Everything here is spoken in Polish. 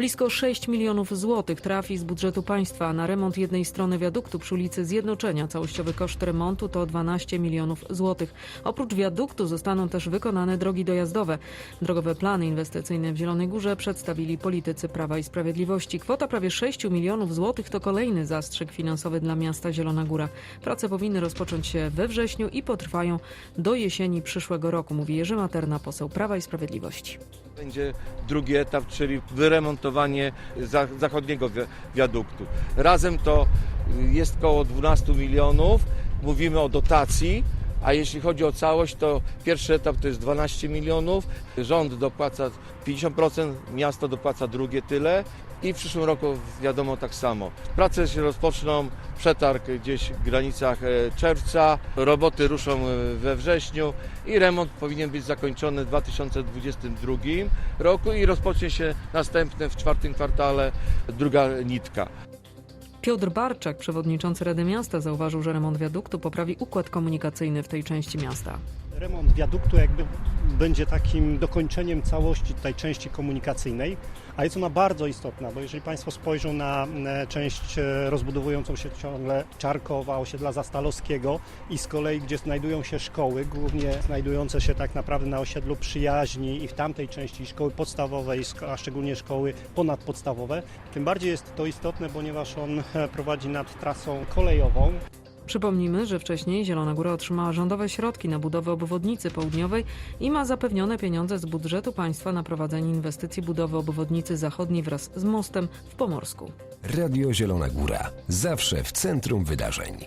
Blisko 6 milionów złotych trafi z budżetu państwa na remont jednej strony wiaduktu przy ulicy Zjednoczenia. Całościowy koszt remontu to 12 milionów złotych. Oprócz wiaduktu zostaną też wykonane drogi dojazdowe. Drogowe plany inwestycyjne w Zielonej Górze przedstawili politycy Prawa i Sprawiedliwości. Kwota prawie 6 milionów złotych to kolejny zastrzyk finansowy dla miasta Zielona Góra. Prace powinny rozpocząć się we wrześniu i potrwają do jesieni przyszłego roku, mówi Jerzy Materna, poseł Prawa i Sprawiedliwości. Będzie drugi etap, czyli wyremontowanie za- zachodniego wi- wiaduktu. Razem to jest około 12 milionów. Mówimy o dotacji, a jeśli chodzi o całość, to pierwszy etap to jest 12 milionów. Rząd dopłaca 50%, miasto dopłaca drugie tyle. I w przyszłym roku wiadomo tak samo. Prace się rozpoczną, przetarg gdzieś w granicach e, czerwca, roboty ruszą e, we wrześniu i remont powinien być zakończony w 2022 roku i rozpocznie się następne w czwartym kwartale druga nitka. Piotr Barczak, przewodniczący Rady Miasta, zauważył, że remont wiaduktu poprawi układ komunikacyjny w tej części miasta. Remont wiaduktu jakby będzie takim dokończeniem całości tej części komunikacyjnej, a jest ona bardzo istotna, bo jeżeli Państwo spojrzą na e, część e, rozbudowującą się ciągle Czarkowa, osiedla Zastalowskiego i z kolei gdzie znajdują się szkoły, głównie znajdujące się tak naprawdę na osiedlu Przyjaźni i w tamtej części szkoły podstawowej, a szczególnie szkoły ponadpodstawowe, tym bardziej jest to istotne, ponieważ on e, prowadzi nad trasą kolejową, Przypomnijmy, że wcześniej Zielona Góra otrzymała rządowe środki na budowę obwodnicy południowej i ma zapewnione pieniądze z budżetu państwa na prowadzenie inwestycji budowy obwodnicy zachodniej wraz z mostem w Pomorsku. Radio Zielona Góra. Zawsze w centrum wydarzeń.